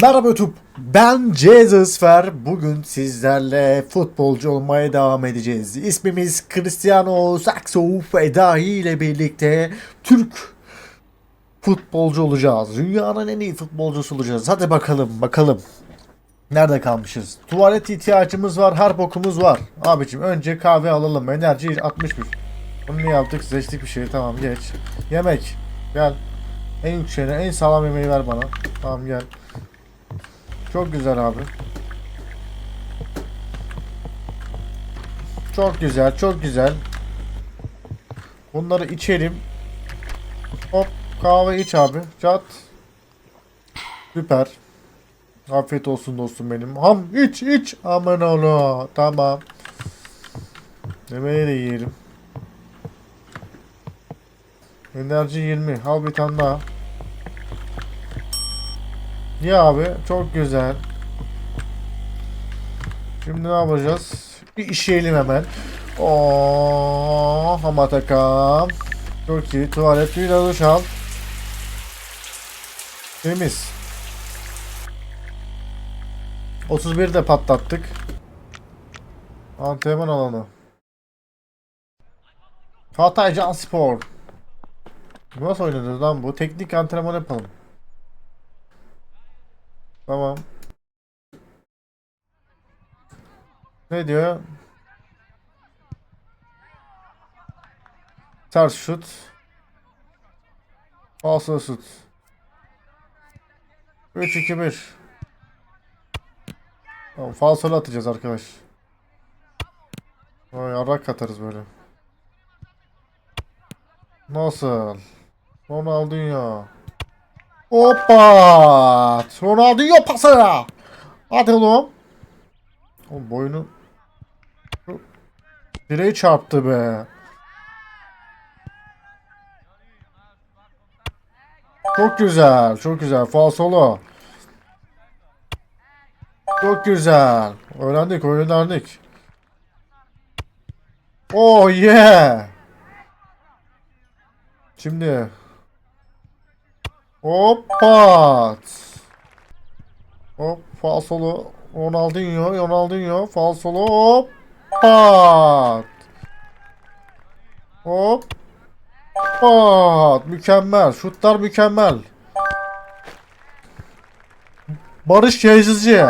Merhaba YouTube. Ben Jesus Fer. Bugün sizlerle futbolcu olmaya devam edeceğiz. İsmimiz Cristiano Saxo Fedahi ile birlikte Türk futbolcu olacağız. Dünyanın en iyi futbolcusu olacağız. Hadi bakalım bakalım. Nerede kalmışız? Tuvalet ihtiyacımız var, her bokumuz var. Abicim önce kahve alalım. Enerji 61. Bunu ne yaptık? Seçtik bir şey. Tamam geç. Yemek. Gel. En yükseğine, en sağlam yemeği ver bana. Tamam gel. Çok güzel abi. Çok güzel, çok güzel. Bunları içelim. Hop, kahve iç abi. Çat. Süper. Afiyet olsun dostum benim. Ham iç iç. Aman oğlum. Tamam. Yemeği de yiyelim. Enerji 20. Al bir tane daha. Ya abi çok güzel. Şimdi ne yapacağız? Bir işeyelim hemen. Oo, hamatakam. Çok iyi. Tuvalet bir duş al. Temiz. 31 de patlattık. Antrenman alanı. Hatay Can Spor. Nasıl oynanır lan bu? Teknik antrenman yapalım. Tamam. Ne diyor? Ters şut. Falso şut. 3 2 1. Tamam, falsolu atacağız arkadaş. Vay arrak atarız böyle. Nasıl? Ronaldinho. Hoppa! Ronaldinho pası. Hadi oğlum. Oğlum boynu direği çarptı be. Çok güzel, çok güzel. Faul solo. Çok güzel. Öğrendik, öğrendik. Oh yeah. Şimdi Hoppa. Hop falsolu Ronaldinho, Ronaldinho falsolu hoppa. Hop. Hoppa. Mükemmel. Şutlar mükemmel. Barış Yazıcı.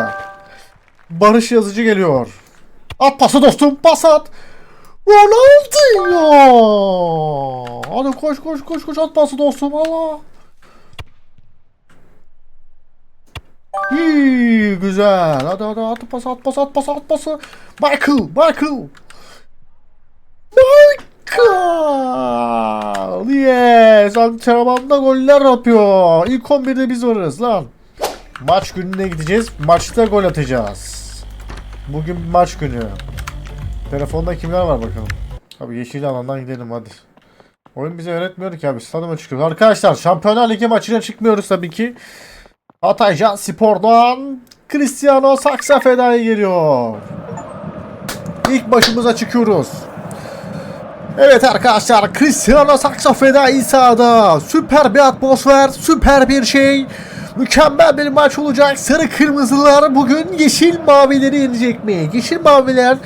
Barış Yazıcı geliyor. At pası dostum. Pas at. Ronaldinho. Hadi koş koş koş koş at pası dostum. Allah. İyi güzel. Hadi hadi at pas at pas at pas at pası. Michael Michael. Michael. Yes. Antrenmanda goller yapıyor. İlk 11'de biz varız lan. Maç gününe gideceğiz. Maçta gol atacağız. Bugün maç günü. Telefonda kimler var bakalım. Abi yeşil alandan gidelim hadi. Oyun bize öğretmiyor ki abi. Stadyuma çıkıyoruz. Arkadaşlar Şampiyonlar Ligi maçına çıkmıyoruz tabii ki. Hatay Can Spor'dan Cristiano Saksa Feda'ya geliyor. İlk başımıza çıkıyoruz. Evet arkadaşlar Cristiano Saksa Feda'yı sahada. Süper bir atmosfer, süper bir şey. Mükemmel bir maç olacak. Sarı kırmızılar bugün yeşil mavileri yenecek mi? Yeşil maviler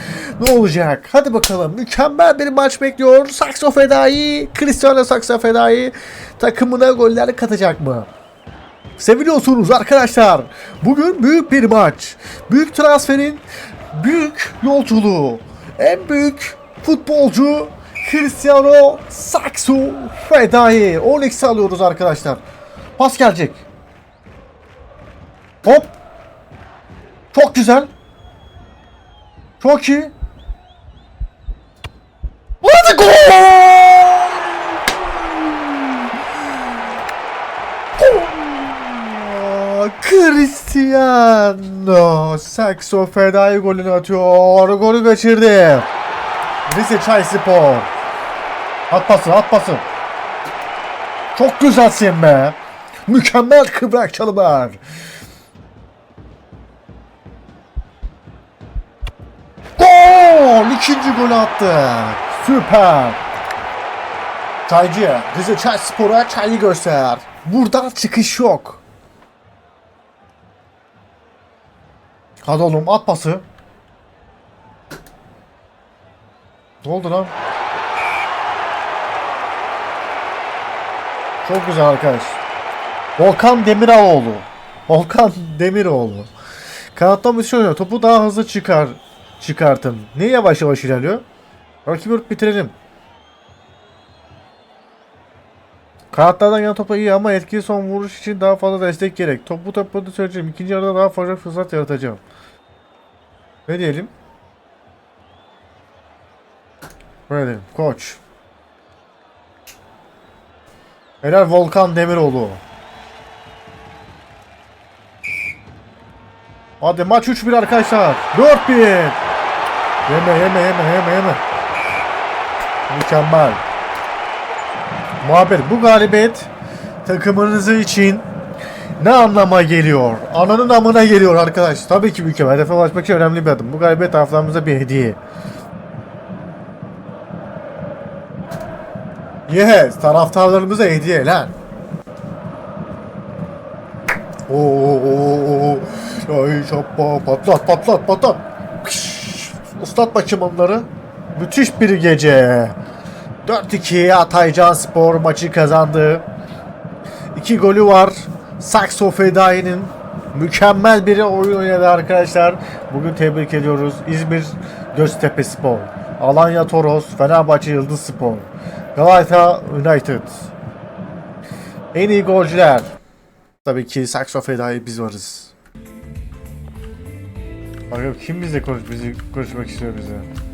ne olacak? Hadi bakalım. Mükemmel bir maç bekliyor. Sakso Fedai, Cristiano Sakso Fedai takımına goller katacak mı? Seviliyorsunuz arkadaşlar. Bugün büyük bir maç. Büyük transferin büyük yolculuğu. En büyük futbolcu Cristiano Sakso Fedai. Onyx'i alıyoruz arkadaşlar. Pas gelecek. Hop. Çok güzel. Çok iyi. Hadi gol! Cristiano Saxo Fedai golünü atıyor. Golü kaçırdı. Rize Çay Spor. At pası, at pası. Çok güzelsin be. Mükemmel kıvrak çalımlar. Gol! İkinci golü attı. Süper. Çaycı, Rize Çay Spor'a çayı göster. Buradan çıkış yok. Hadi oğlum at pası. Ne oldu lan? Çok güzel arkadaş. Volkan Demiroğlu. Volkan Demiroğlu. Kanattan bir şey oynuyor. Topu daha hızlı çıkar çıkartın. Niye yavaş yavaş ilerliyor? Rakibi bitirelim. Kanatlardan yana topa iyi ama etkili son vuruş için daha fazla destek gerek. Topu topu söyleyeceğim. İkinci yarıda daha fazla fırsat yaratacağım. Ne diyelim? Böyle diyelim. Koç. Helal Volkan Demiroğlu. Hadi maç 3-1 arkadaşlar. 4-1. Yeme yeme yeme yeme yeme. Mükemmel. Muhabbet bu galibiyet takımınızı için ne anlama geliyor? Ananın amına geliyor arkadaş. Tabii ki mükemmel. Hedefe ulaşmak için önemli bir adım. Bu galibiyet taraflarımıza bir hediye. Yes, taraftarlarımıza hediye lan. Oo. Ay şappa patlat patlat patlat. Kış. Islat bakayım onları. Müthiş bir gece. 4-2 Ataycan Spor maçı kazandı. 2 golü var. Sakso Fedai'nin mükemmel bir oyun oynadı arkadaşlar. Bugün tebrik ediyoruz. İzmir Göztepe Spor. Alanya Toros, Fenerbahçe Yıldız Spor. Galatasaray United. En iyi golcüler. Tabii ki Sakso Fedai biz varız. Bakalım kim bizle konuş, bizi konuşmak istiyor bize.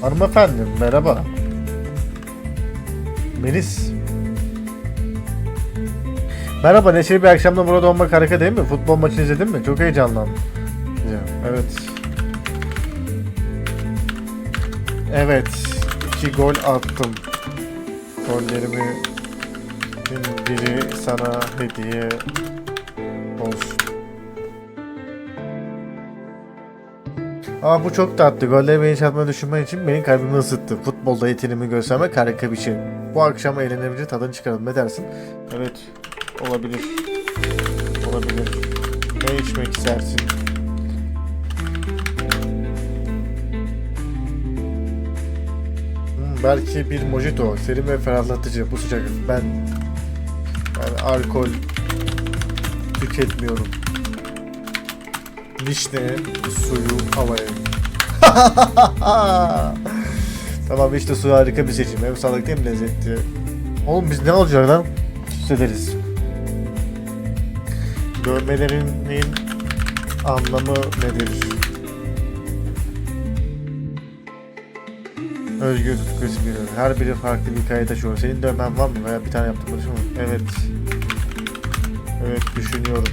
Hanımefendi merhaba. Melis. Merhaba neşeli bir akşamda burada olmak harika değil mi? Futbol maçını izledin mi? Çok heyecanlandım. Evet. Evet. iki gol attım. Gollerimi biri sana hediye Ama bu çok tatlı. Golleri beni çarpmayı düşünmen için benim kalbimi ısıttı. Futbolda yeteneğimi göstermek harika bir şey. Bu akşam eğlenebilir tadını çıkaralım. Ne dersin? Evet. Olabilir. Olabilir. Ne içmek istersin? Hmm, belki bir mojito. Serin ve ferahlatıcı. Bu sıcak. Ben ben alkol tüketmiyorum. Vişne suyu havaya. tamam işte su harika bir seçim. Hem sağlıklı hem lezzetli. Oğlum biz ne olacak lan? Süsederiz. Dövmelerinin anlamı nedir? Özgür tutku ismi. Her biri farklı bir hikaye taşıyor. Senin dövmen var mı? Veya bir tane yaptın mı? Evet. Evet düşünüyorum.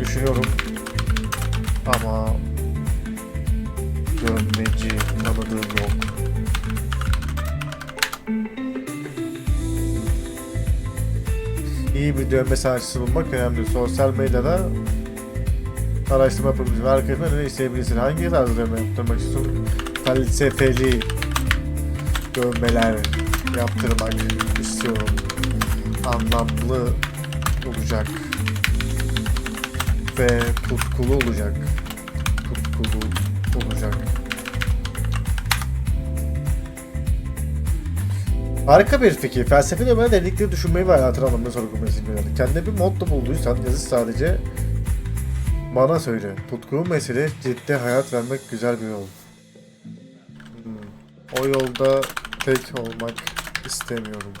Düşünüyorum. Ama dövmeci tanıdığım yok. İyi bir dövme sanatçısı bulmak önemli. Sosyal medyada araştırma yapabilirsin. Arkadaşına ne isteyebilirsin? Hangi tarz dövme yaptırmak istiyorsun? Felsefeli dövmeler yaptırmak istiyorum. Anlamlı olacak ve tutkulu olacak. Tutkulu olacak. Harika bir fikir. Felsefe de bana dedikleri düşünmeyi ve hayatın anlamını sorgulamayı bilmiyorum. Kendine bir motto bulduysan yazı sadece bana söyle. Tutku mesele ciddi hayat vermek güzel bir yol. Hmm. O yolda tek olmak istemiyorum.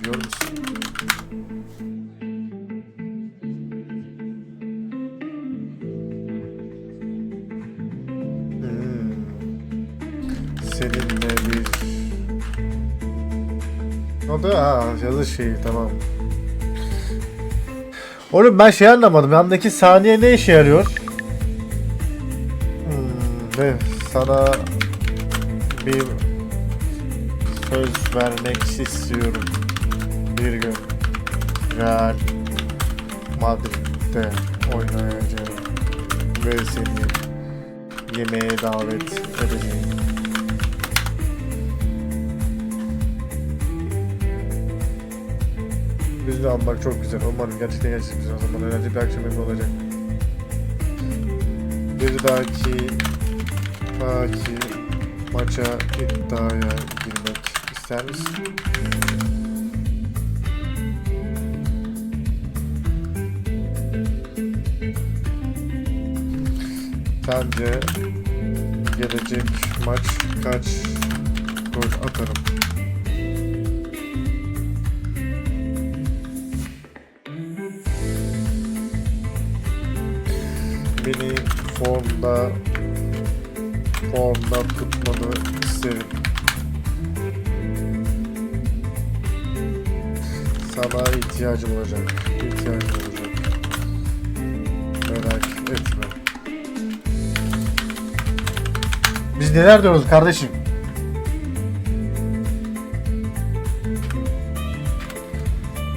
Biliyor? Da ha yazı şeyi tamam. Oğlum ben şey anlamadım. Yandaki saniye ne işe yarıyor? Hmm, ne? Sana bir söz vermek istiyorum. Bir gün Real Madrid'de oynayacağım ve seni yemeğe davet edeceğim. Yüzünü almak çok güzel. Umarım gerçekten gerçekten güzel. O zaman eğlenceli bir akşam yemeği olacak. Bir dahaki dahaki maça iddiaya girmek ister misin? Sence gelecek maç kaç gol atarım? Formda formda tutmanı isterim. Sana ihtiyacım olacak. İhtiyacım olacak. Merak etme. Biz neler diyoruz kardeşim?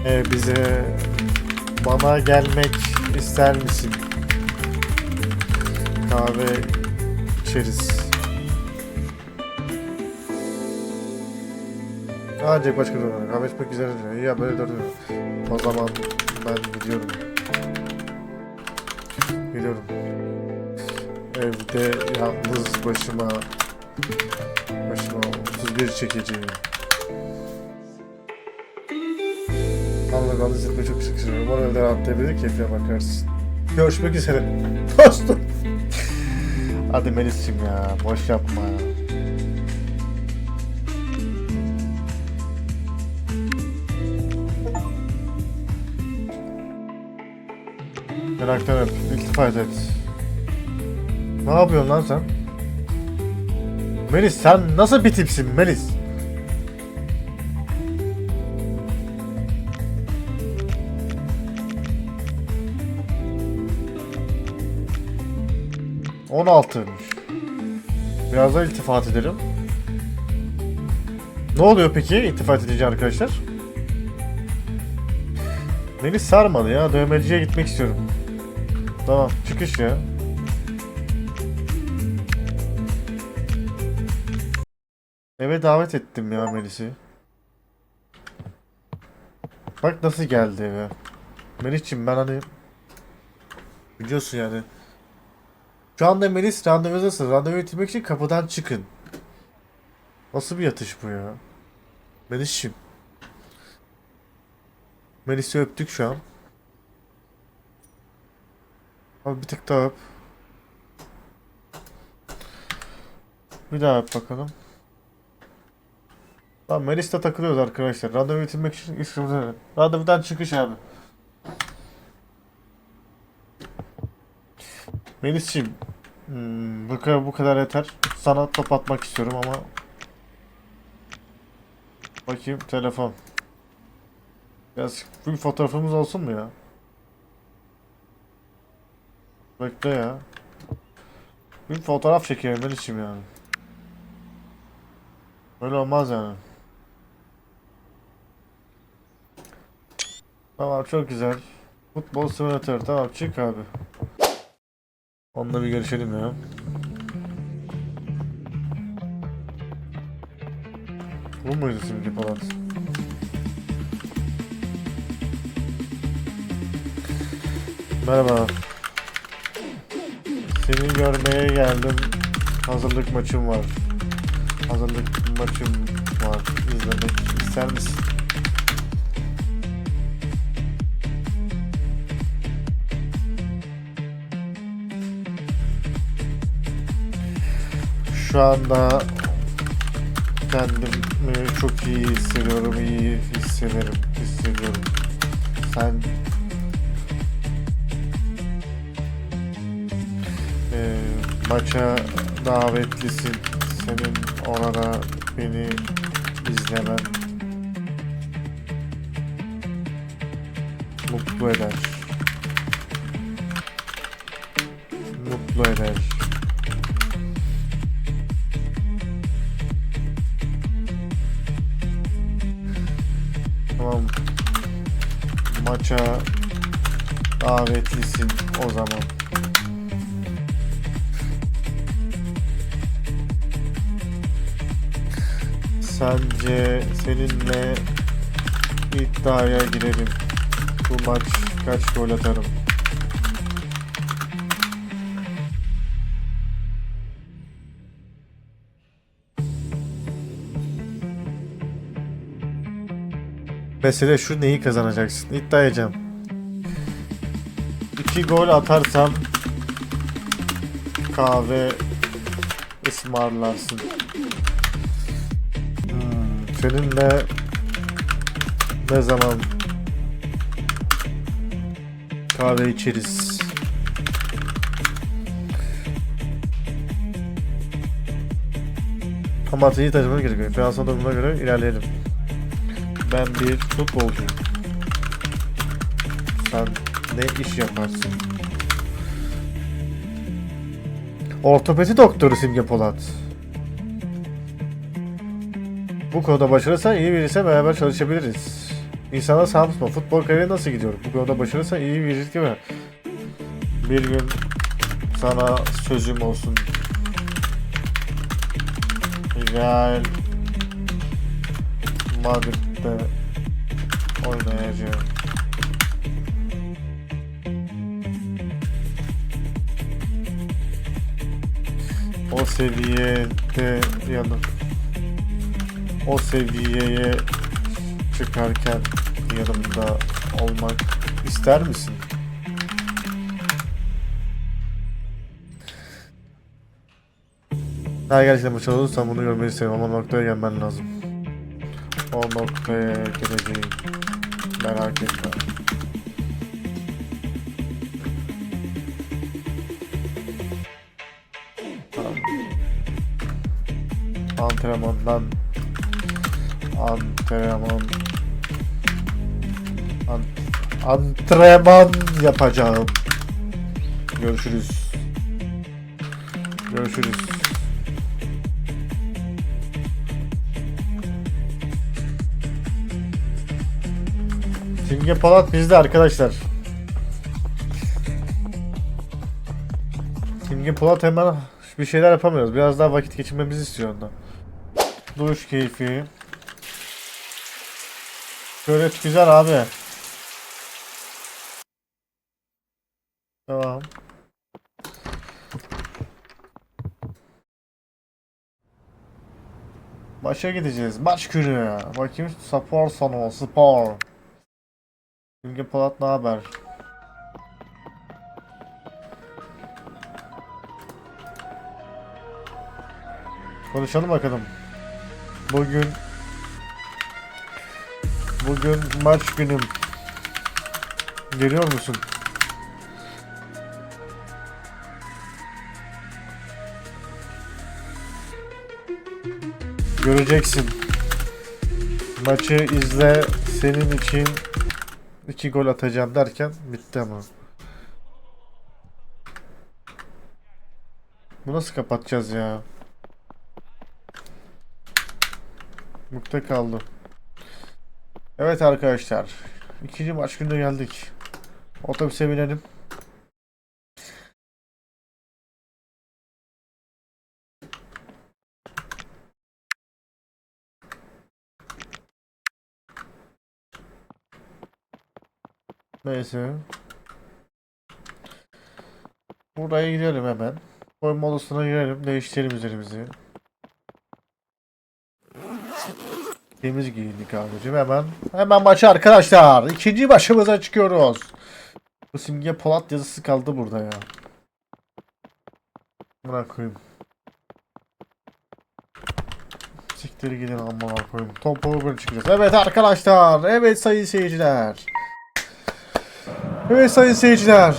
Ee, bize bana gelmek ister misin? Kahve içeriz. Ancak başka durumda. Kahve içmek güzel. İyi ya böyle duruyor. O zaman ben gidiyorum. Gidiyorum. Evde yalnız başıma başıma 31 çekeceğim. Ben hissetmeyi çok sıkıştırıyorum. Umarım evde rahatlayabilir keyfine bakarsın. Görüşmek üzere. Dostum. Hadi Melis'cim ya. Boş yapma ya. Meraktan öp. İltifat et. Ne yapıyorsun lan sen? Melis sen nasıl bir tipsin Melis? On altıymış. Biraz da iltifat edelim. Ne oluyor peki iltifat edince arkadaşlar? Beni sarmadı ya. Dövmeciye gitmek istiyorum. Tamam çıkış ya. Eve davet ettim ya Melis'i. Bak nasıl geldi eve. Melis'ciğim ben hani biliyorsun yani. Şu anda Melis randevudasın. Randevu bitirmek için kapıdan çıkın. Nasıl bir yatış bu ya? Melis'ciğim. Melis'i öptük şu an. Abi bir tık daha öp. Bir daha öp bakalım. Tamam Melis'te takılıyoruz arkadaşlar. Randevu bitirmek için istiyoruz. Randevudan çıkış abi. Melis'ciğim hmm, bu kadar, bu kadar yeter. Sana top atmak istiyorum ama Bakayım telefon. Biraz bir fotoğrafımız olsun mu ya? Bekle ya. Bir fotoğraf çekelim içim yani. Böyle olmaz yani. Tamam çok güzel. Futbol simülatör tamam çık abi. Onunla bir görüşelim ya. Bu muydu simge falan? Merhaba. Seni görmeye geldim. Hazırlık maçım var. Hazırlık maçım var. İzlemek ister misin? Şu anda kendimi çok iyi hissediyorum, iyi hissederim, hissediyorum. Sen Ee, maça davetlisin. Senin orada beni izlemen mutlu eder. Mutlu eder. Davetlisin o zaman. Sence seninle İddiaya girelim. Bu maç kaç gol atarım? Mesele şu neyi kazanacaksın? İddia edeceğim. İki gol atarsam kahve ısmarlarsın. Hmm, seninle ne zaman kahve içeriz? Ama iyi taşımanı gerekiyor. Finansal durumuna göre ilerleyelim. Ben bir futbolcuyum. Sen ne iş yaparsın? Ortopedi doktoru Simge Polat. Bu konuda başarırsan iyi birisiyle beraber çalışabiliriz. İnsana Samsung futbol kariyeri nasıl gidiyor? Bu konuda başarırsan iyi biri değil mi? Bir gün sana sözüm olsun. Real Madrid'de oynayacağım. Seviyede yanım. O seviyeye çıkarken yanımda olmak ister misin? Eğer gerçekten başarılı olursan bunu görmeyi isterim ama noktaya gelmen lazım. O noktaya geleceğim. Merak etme. Antrenmandan antrenman an, antrenman yapacağım. Görüşürüz. Görüşürüz. Simge Polat bizde arkadaşlar. Simge Polat hemen bir şeyler yapamıyoruz. Biraz daha vakit geçirmemizi istiyor ondan. Duş keyfi. Şöyle güzel abi. Tamam. Maça gideceğiz. Maç günü. Bakayım spor sonu. Spor. Bilge Polat ne haber? Konuşalım bakalım. Bugün Bugün maç günüm. Geliyor musun? Göreceksin. Maçı izle senin için iki gol atacağım derken bitti ama. Bu nasıl kapatacağız ya? Mutlu kaldı. Evet arkadaşlar. ikinci maç gününe geldik. Otobüse binelim. Neyse. Buraya girelim hemen. Koyma odasına girelim. Değiştirelim üzerimizi. Temiz giyindik abicim hemen. Hemen maçı arkadaşlar. İkinci başımıza çıkıyoruz. Bu simge Polat yazısı kaldı burada ya. Bırak koyayım. Siktir gidin amına koyayım. Topu böyle çıkacağız. Evet arkadaşlar. Evet sayın seyirciler. Evet sayın seyirciler.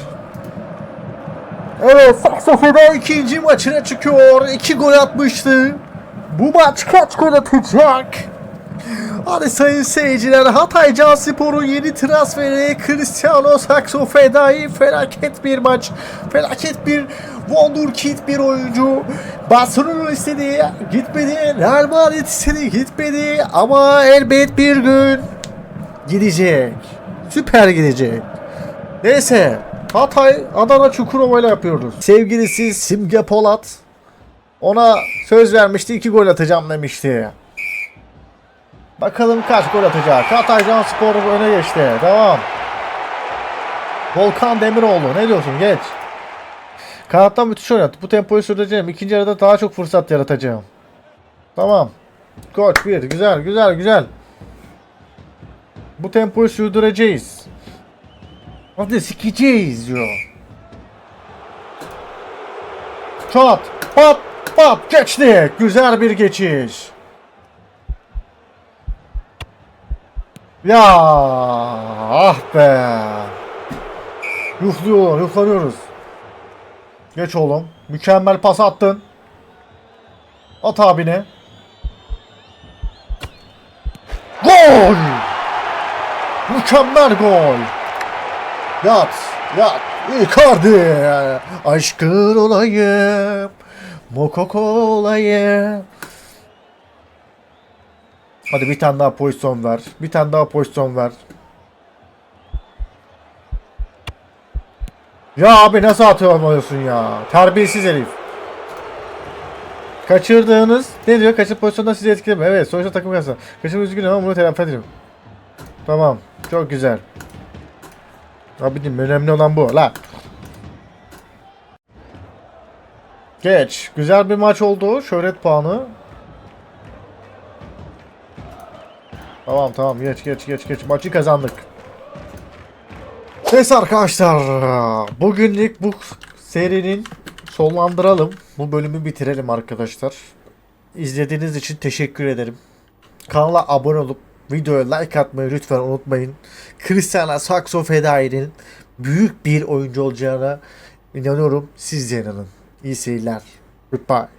Evet Saksofona ikinci maçına çıkıyor. İki gol atmıştı. Bu maç kaç gol atacak? Hadi sayın seyirciler Hatay Canspor'un yeni transferi Cristiano Saxo Fedai felaket bir maç. Felaket bir Wonderkid bir oyuncu. Barcelona istedi gitmedi. Real Madrid istedi gitmedi. Ama elbet bir gün gidecek. Süper gidecek. Neyse Hatay Adana Çukurova ile yapıyoruz. Sevgilisi Simge Polat ona söz vermişti iki gol atacağım demişti. Bakalım kaç gol atacak. Hataycan Spor öne geçti. Devam. Volkan Demiroğlu ne diyorsun geç. Kanattan müthiş oynattı. Bu tempoyu sürdüreceğim. İkinci yarıda daha çok fırsat yaratacağım. Tamam. Koç bir. Güzel güzel güzel. Bu tempoyu sürdüreceğiz. Hadi sikeceğiz diyor. Çat, pat, pat, geçti. Güzel bir geçiş. Ya, ah be. Yuhluyor, yuhlanıyoruz. Geç oğlum. Mükemmel pas attın. At abine. Gol! Mükemmel gol. Yat, yat. Icardi. Aşkın olayım. Mokoko olayım. Hadi bir tane daha pozisyon ver. Bir tane daha pozisyon ver. Ya abi nasıl atamıyorsun ya? Terbiyesiz herif. Kaçırdığınız ne diyor? Kaçır pozisyonda sizi etkilemiyor. Evet sonuçta takım kazanır. Kaçırma üzgünüm ama bunu telafi ederim. Tamam. Çok güzel. Abicim önemli olan bu. La. Geç. Güzel bir maç oldu. Şöhret puanı. Tamam tamam geç geç geç geç. Maçı kazandık. Neyse arkadaşlar. Bugünlük bu serinin sonlandıralım. Bu bölümü bitirelim arkadaşlar. İzlediğiniz için teşekkür ederim. Kanala abone olup videoya like atmayı lütfen unutmayın. Cristiano Saxo Fedai'nin büyük bir oyuncu olacağına inanıyorum. Siz de inanın. İyi seyirler. Goodbye.